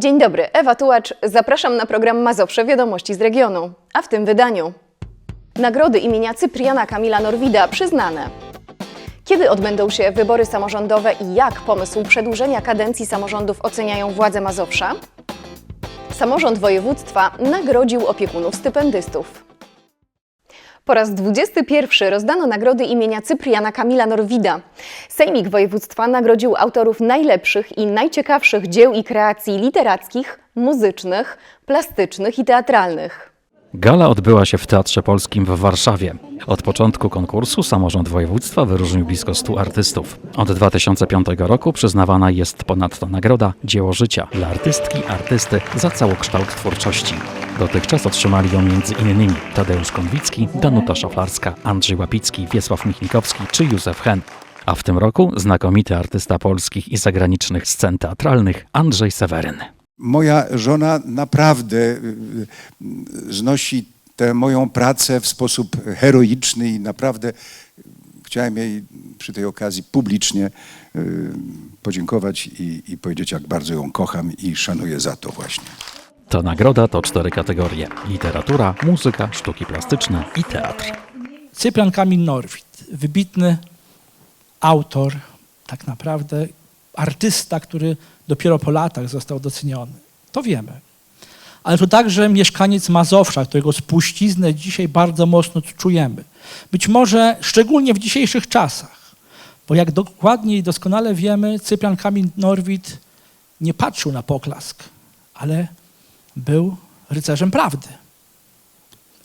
Dzień dobry, Ewa Tułacz. Zapraszam na program Mazowsze Wiadomości z regionu. A w tym wydaniu Nagrody imienia Cypriana Kamila Norwida przyznane. Kiedy odbędą się wybory samorządowe i jak pomysł przedłużenia kadencji samorządów oceniają władze Mazowsza? Samorząd województwa nagrodził opiekunów stypendystów. Po raz 21 rozdano nagrody imienia Cypriana Kamila Norwida. Sejmik Województwa nagrodził autorów najlepszych i najciekawszych dzieł i kreacji literackich, muzycznych, plastycznych i teatralnych. Gala odbyła się w Teatrze Polskim w Warszawie. Od początku konkursu samorząd województwa wyróżnił blisko 100 artystów. Od 2005 roku przyznawana jest ponadto nagroda Dzieło Życia dla artystki, artysty za całokształt twórczości. Dotychczas otrzymali ją innymi Tadeusz Konwicki, Danuta Szaflarska, Andrzej Łapicki, Wiesław Michnikowski czy Józef Hen. A w tym roku znakomity artysta polskich i zagranicznych scen teatralnych Andrzej Seweryn. Moja żona naprawdę y, y, znosi tę moją pracę w sposób heroiczny i naprawdę chciałem jej przy tej okazji publicznie y, podziękować i, i powiedzieć, jak bardzo ją kocham i szanuję za to właśnie. Ta nagroda to cztery kategorie: literatura, muzyka, sztuki plastyczne i teatr. Cyprian Kamil Norwid, wybitny autor, tak naprawdę artysta, który dopiero po latach został doceniony. To wiemy. Ale to także mieszkaniec Mazowsza, którego spuściznę dzisiaj bardzo mocno czujemy. Być może szczególnie w dzisiejszych czasach, bo jak dokładnie i doskonale wiemy, Cyprian Kamil Norwid nie patrzył na poklask, ale był rycerzem prawdy.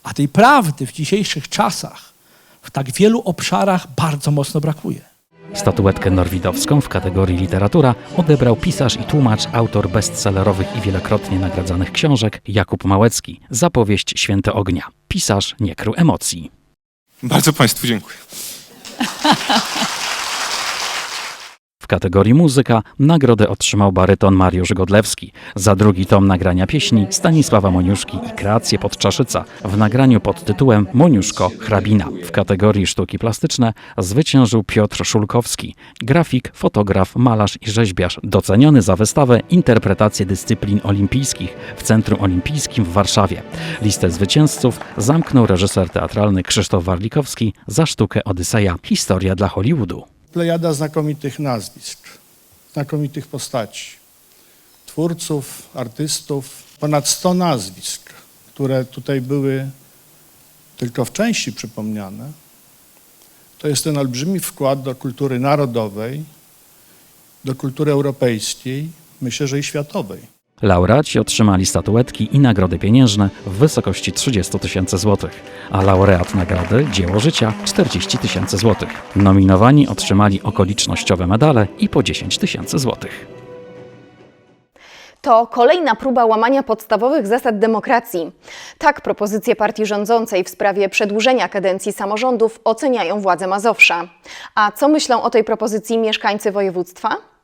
A tej prawdy w dzisiejszych czasach w tak wielu obszarach bardzo mocno brakuje. Statuetkę norwidowską w kategorii literatura odebrał pisarz i tłumacz, autor bestsellerowych i wielokrotnie nagradzanych książek Jakub Małecki za powieść Święte Ognia. Pisarz nie krył emocji. Bardzo Państwu dziękuję. W kategorii muzyka nagrodę otrzymał baryton Mariusz Godlewski za drugi tom nagrania pieśni Stanisława Moniuszki i kreację Podczaszyca w nagraniu pod tytułem Moniuszko Hrabina. W kategorii sztuki plastyczne zwyciężył Piotr Szulkowski, grafik, fotograf, malarz i rzeźbiarz, doceniony za wystawę Interpretacje dyscyplin olimpijskich w Centrum Olimpijskim w Warszawie. Listę zwycięzców zamknął reżyser teatralny Krzysztof Warlikowski za sztukę Odyseja Historia dla Hollywoodu. Plejada znakomitych nazwisk, znakomitych postaci, twórców, artystów, ponad 100 nazwisk, które tutaj były tylko w części przypomniane. To jest ten olbrzymi wkład do kultury narodowej, do kultury europejskiej, myślę, że i światowej. Laureaci otrzymali statuetki i nagrody pieniężne w wysokości 30 tysięcy złotych, a laureat nagrody Dzieło Życia 40 tysięcy złotych. Nominowani otrzymali okolicznościowe medale i po 10 tysięcy złotych. To kolejna próba łamania podstawowych zasad demokracji. Tak propozycje partii rządzącej w sprawie przedłużenia kadencji samorządów oceniają władze Mazowsza. A co myślą o tej propozycji mieszkańcy województwa?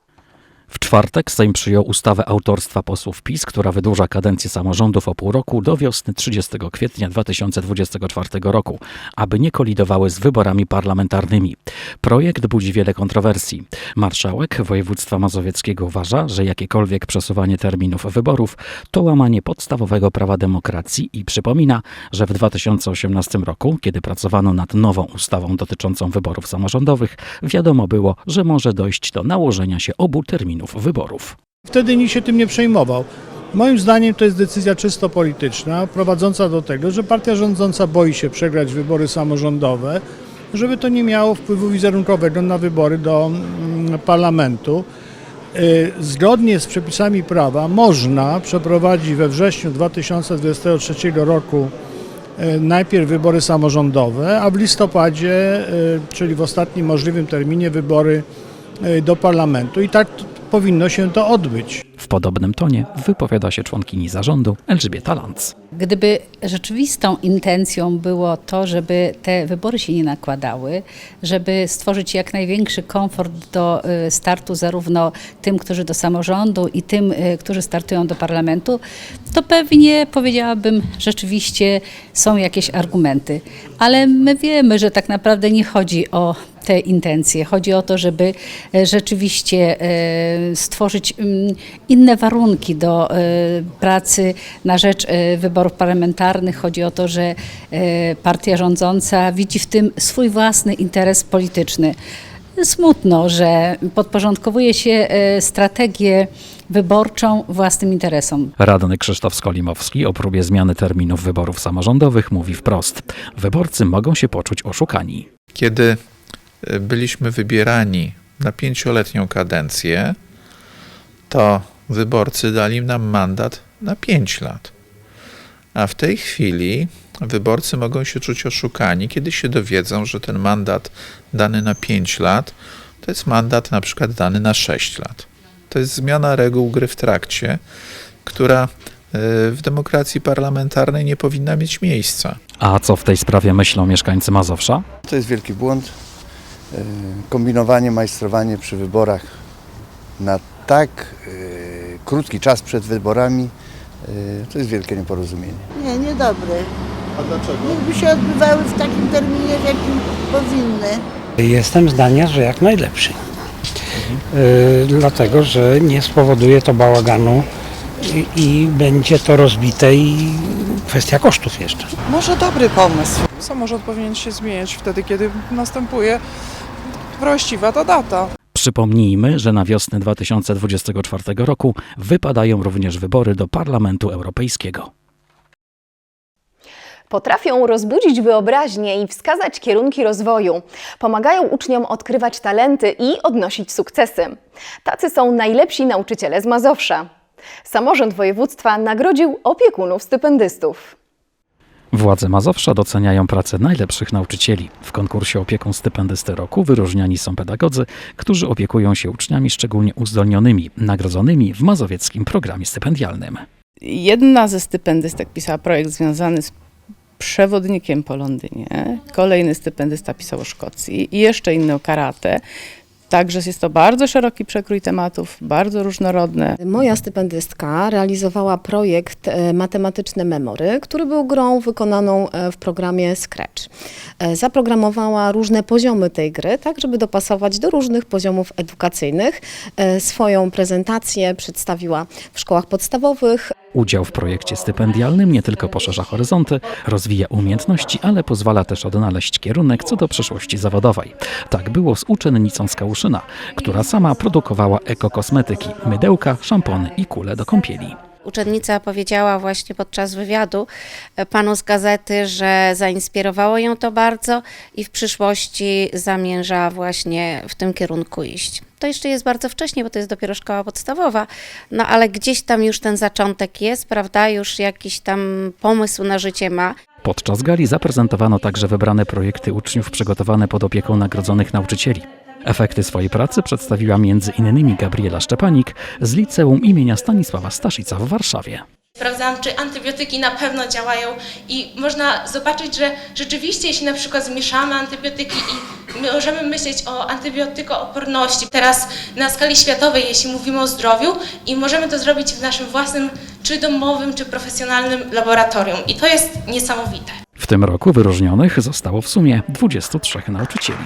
W czwartek Sejm przyjął ustawę autorstwa posłów PiS, która wydłuża kadencję samorządów o pół roku do wiosny 30 kwietnia 2024 roku, aby nie kolidowały z wyborami parlamentarnymi. Projekt budzi wiele kontrowersji. Marszałek województwa mazowieckiego uważa, że jakiekolwiek przesuwanie terminów wyborów to łamanie podstawowego prawa demokracji i przypomina, że w 2018 roku, kiedy pracowano nad nową ustawą dotyczącą wyborów samorządowych, wiadomo było, że może dojść do nałożenia się obu terminów wyborów. Wtedy nikt się tym nie przejmował. Moim zdaniem to jest decyzja czysto polityczna, prowadząca do tego, że partia rządząca boi się przegrać wybory samorządowe, żeby to nie miało wpływu wizerunkowego na wybory do mm, parlamentu. Y, Zgodnie z przepisami prawa można przeprowadzić we wrześniu 2023 roku y, najpierw wybory samorządowe, a w listopadzie, y, czyli w ostatnim możliwym terminie, wybory do parlamentu. I tak powinno się to odbyć. W podobnym tonie wypowiada się członkini zarządu Elżbieta Lanz. Gdyby rzeczywistą intencją było to, żeby te wybory się nie nakładały, żeby stworzyć jak największy komfort do y, startu zarówno tym, którzy do samorządu i tym, y, którzy startują do parlamentu, to pewnie powiedziałabym, rzeczywiście są jakieś argumenty. Ale my wiemy, że tak naprawdę nie chodzi o te intencje. Chodzi o to, żeby e, rzeczywiście e, stworzyć mm, inne warunki do e, pracy na rzecz wyborów parlamentarnych. Chodzi o to, że partia rządząca widzi w tym swój własny interes polityczny. Smutno, że podporządkowuje się strategię wyborczą własnym interesom. Radny Krzysztof Skolimowski o próbie zmiany terminów wyborów samorządowych mówi wprost. Wyborcy mogą się poczuć oszukani. kiedy byliśmy wybierani na pięcioletnią kadencję, to wyborcy dali nam mandat na pięć lat. A w tej chwili wyborcy mogą się czuć oszukani, kiedy się dowiedzą, że ten mandat dany na pięć lat to jest mandat na przykład dany na sześć lat. To jest zmiana reguł gry w trakcie, która e, w demokracji parlamentarnej nie powinna mieć miejsca. A co w tej sprawie myślą mieszkańcy Mazowsza? To jest wielki błąd. E, Kombinowanie, majstrowanie przy wyborach na tak e, krótki czas przed wyborami e, to jest wielkie nieporozumienie. Nie, niedobry. A dlaczego? Niechby się odbywały w takim terminie, w jakim powinny. Jestem zdania, że jak najlepszy. Dlatego, że nie spowoduje to bałaganu i, i będzie to rozbite i kwestia kosztów jeszcze. Może dobry pomysł. Samorząd powinien się zmieniać wtedy, kiedy następuje właściwa ta data. Przypomnijmy, że na wiosnę 2024 roku wypadają również wybory do Parlamentu Europejskiego. Potrafią rozbudzić wyobraźnię i wskazać kierunki rozwoju. Pomagają uczniom odkrywać talenty i odnosić sukcesy. Tacy są najlepsi nauczyciele z Mazowsza. Samorząd województwa nagrodził opiekunów stypendystów. Władze Mazowsza doceniają pracę najlepszych nauczycieli. W konkursie Opiekun Stypendysty Roku wyróżniani są pedagodzy, którzy opiekują się uczniami szczególnie uzdolnionymi, nagrodzonymi w mazowieckim programie stypendialnym. Jedna ze stypendystek pisała projekt związany z przewodnikiem po Londynie. Kolejny stypendysta pisał o Szkocji i jeszcze inny o karate. Także jest to bardzo szeroki przekrój tematów, bardzo różnorodne. Moja stypendystka realizowała projekt e, Matematyczne Memory, który był grą wykonaną e, w programie Scratch. E, Zaprogramowała różne poziomy tej gry, tak żeby dopasować do różnych poziomów edukacyjnych. Swoją prezentację przedstawiła w szkołach podstawowych, Udział w projekcie stypendialnym nie tylko poszerza horyzonty, rozwija umiejętności, ale pozwala też odnaleźć kierunek co do przyszłości zawodowej. Tak było z uczennicą z Kałuszyna, która sama produkowała ekokosmetyki, mydełka, szampony i kule do kąpieli. Uczennica powiedziała właśnie podczas wywiadu e, panu z gazety, że zainspirowało ją to bardzo i w przyszłości zamierza właśnie w tym kierunku iść. To jeszcze jest bardzo wcześnie, bo to jest dopiero szkoła podstawowa, no ale gdzieś tam już ten zaczątek jest, prawda? Już jakiś tam pomysł na życie ma. Podczas gali zaprezentowano także wybrane projekty uczniów przygotowane pod opieką nagrodzonych nauczycieli. Efekty swojej pracy przedstawiła m.in. Gabriela Szczepanik z liceum imienia Stanisława Staszica w Warszawie. Sprawdzałam, czy antybiotyki na pewno działają i można zobaczyć, że rzeczywiście, jeśli na przykład zmieszamy antybiotyki i my możemy myśleć o antybiotykooporności teraz na skali światowej, jeśli mówimy o zdrowiu i możemy to zrobić w naszym własnym, czy domowym, czy profesjonalnym laboratorium i to jest niesamowite. W tym roku wyróżnionych zostało w sumie 23 nauczycieli.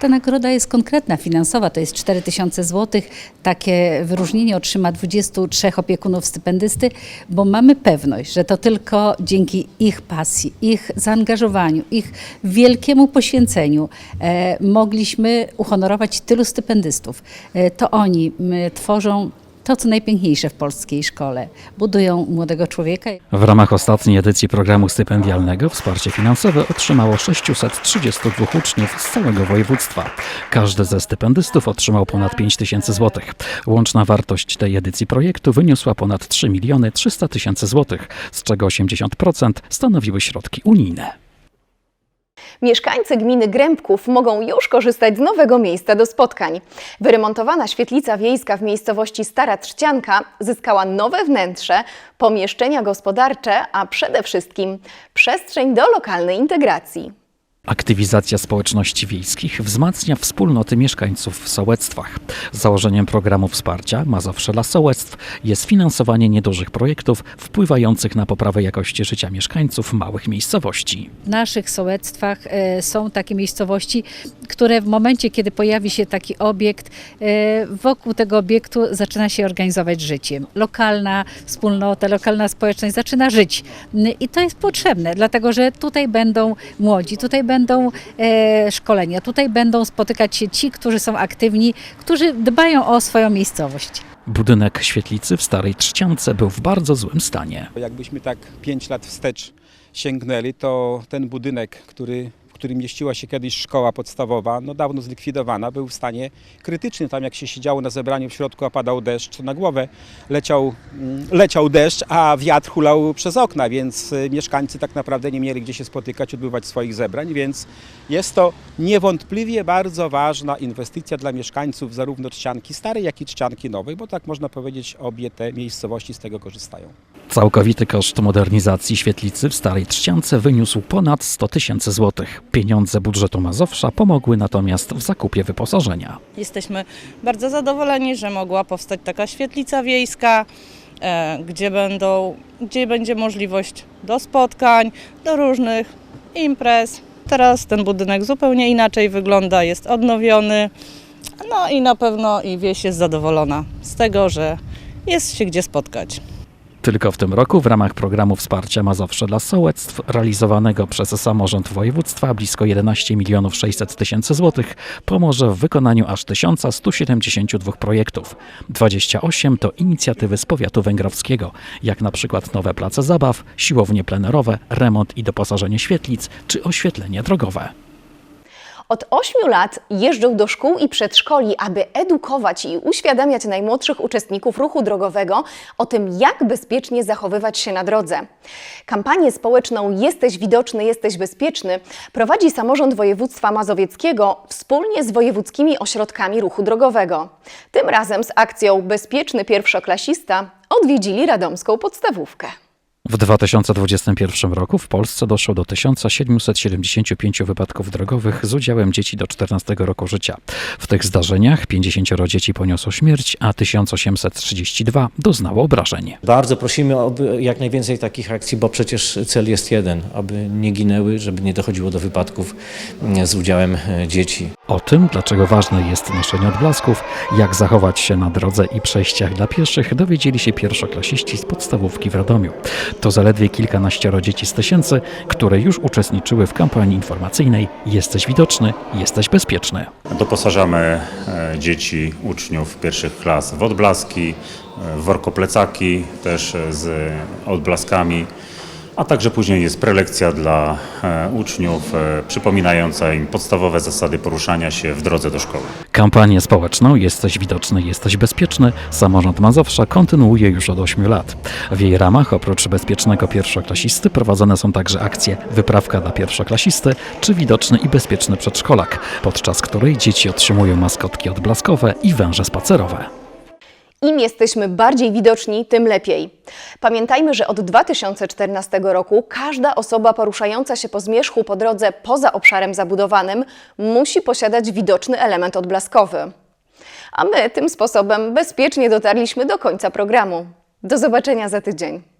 Ta nagroda jest konkretna, finansowa, to jest 4000 zł. Takie wyróżnienie otrzyma 23 opiekunów stypendysty, bo mamy pewność, że to tylko dzięki ich pasji, ich zaangażowaniu, ich wielkiemu poświęceniu e, mogliśmy uhonorować tylu stypendystów. E, to oni tworzą to, co najpiękniejsze w polskiej szkole. Budują młodego człowieka. W ramach ostatniej edycji programu stypendialnego wsparcie finansowe otrzymało 632 uczniów z całego województwa. Każdy ze stypendystów otrzymał ponad 5 tysięcy złotych. Łączna wartość tej edycji projektu wyniosła ponad 3 miliony 300 tysięcy złotych, z czego 80% stanowiły środki unijne. Mieszkańcy gminy Grębków mogą już korzystać z nowego miejsca do spotkań. Wyremontowana świetlica wiejska w miejscowości Stara Trzcianka zyskała nowe wnętrze, pomieszczenia gospodarcze, a przede wszystkim przestrzeń do lokalnej integracji. Aktywizacja społeczności wiejskich wzmacnia wspólnoty mieszkańców w sołectwach. Założeniem programu wsparcia Mazowsze dla Sołectw jest finansowanie niedużych projektów wpływających na poprawę jakości życia mieszkańców małych miejscowości. W naszych sołectwach e, są takie miejscowości, które w momencie, kiedy pojawi się taki obiekt, e, wokół tego obiektu zaczyna się organizować życie. Lokalna wspólnota, lokalna społeczność zaczyna żyć. I to jest potrzebne, dlatego że tutaj będą młodzi, tutaj będą e, szkolenia, tutaj będą spotykać się ci, którzy są aktywni, którzy dbają o swoją miejscowość. Budynek świetlicy w Starej Trzciance był w bardzo złym stanie. Jakbyśmy tak 5 lat wstecz sięgnęli, to ten budynek, który, którym mieściła się kiedyś szkoła podstawowa, no dawno zlikwidowana, był w stanie krytycznym. Tam jak się siedziało na zebraniu w środku, a padał deszcz, na głowę leciał, mm, leciał deszcz, a wiatr hulał przez okna, więc y, mieszkańcy tak naprawdę nie mieli gdzie się spotykać, odbywać swoich zebrań, więc jest to niewątpliwie bardzo ważna inwestycja dla mieszkańców zarówno Trzcianki Starej, jak i Trzcianki Nowej, bo tak można powiedzieć, obie te miejscowości z tego korzystają. Całkowity koszt modernizacji świetlicy w Starej Trzciance wyniósł ponad 100 tysięcy złotych. Pieniądze budżetu Mazowsza pomogły natomiast w zakupie wyposażenia. Jesteśmy bardzo zadowoleni, że mogła powstać taka świetlica wiejska, e, gdzie, będą, gdzie będzie możliwość do spotkań, do różnych imprez. Teraz ten budynek zupełnie inaczej wygląda, jest odnowiony. No i na pewno i wieś jest zadowolona z tego, że jest się gdzie spotkać. Tylko w tym roku w ramach programu wsparcia Mazowsze dla Sołectw realizowanego przez samorząd województwa blisko 11 milionów 600 tysięcy złotych pomoże w wykonaniu aż 1172 projektów. 28 to inicjatywy z powiatu węgrowskiego, jak na przykład nowe place zabaw, siłownie plenerowe, remont i doposażenie świetlic czy oświetlenie drogowe. Od 8 lat jeżdżą do szkół i przedszkoli, aby edukować i uświadamiać najmłodszych uczestników ruchu drogowego o tym, jak bezpiecznie zachowywać się na drodze. Kampanię społeczną Jesteś widoczny, jesteś bezpieczny prowadzi samorząd województwa mazowieckiego wspólnie z wojewódzkimi ośrodkami ruchu drogowego. Tym razem z akcją Bezpieczny pierwszoklasista odwiedzili radomską podstawówkę. W 2021 roku w Polsce doszło do 1775 wypadków drogowych z udziałem dzieci do 14 roku życia. W tych zdarzeniach 50 dzieci poniosło śmierć, a 1832 doznało obrażeń. Bardzo prosimy o jak najwięcej takich akcji, bo przecież cel jest jeden, aby nie ginęły, żeby nie dochodziło do wypadków z udziałem dzieci. O tym, dlaczego ważne jest noszenie odblasków, jak zachować się na drodze i przejściach dla pieszych, dowiedzieli się pierwszoklasiści z podstawówki w Radomiu. To zaledwie kilkanaścioro dzieci z tysięcy, które już uczestniczyły w kampanii informacyjnej Jesteś widoczny, jesteś bezpieczny. Doposażamy e, dzieci, uczniów pierwszych klas w odblaski, e, w workoplecaki też e, z odblaskami, a także później jest prelekcja dla e, uczniów e, przypominająca im podstawowe zasady poruszania się w drodze do szkoły. Kampanię społeczną Jesteś widoczny, jesteś bezpieczny samorząd Mazowsza kontynuuje już od 8 lat. W jej ramach oprócz bezpiecznego pierwszoklasisty prowadzone są także akcje Wyprawka dla pierwszoklasisty czy Widoczny i bezpieczny przedszkolak, podczas której dzieci otrzymują maskotki odblaskowe i węże spacerowe. Im jesteśmy bardziej widoczni, tym lepiej. Pamiętajmy, że od 2014 roku każda osoba poruszająca się po zmierzchu po drodze poza obszarem zabudowanym musi posiadać widoczny element odblaskowy. A my tym sposobem bezpiecznie dotarliśmy do końca programu. Do zobaczenia za tydzień.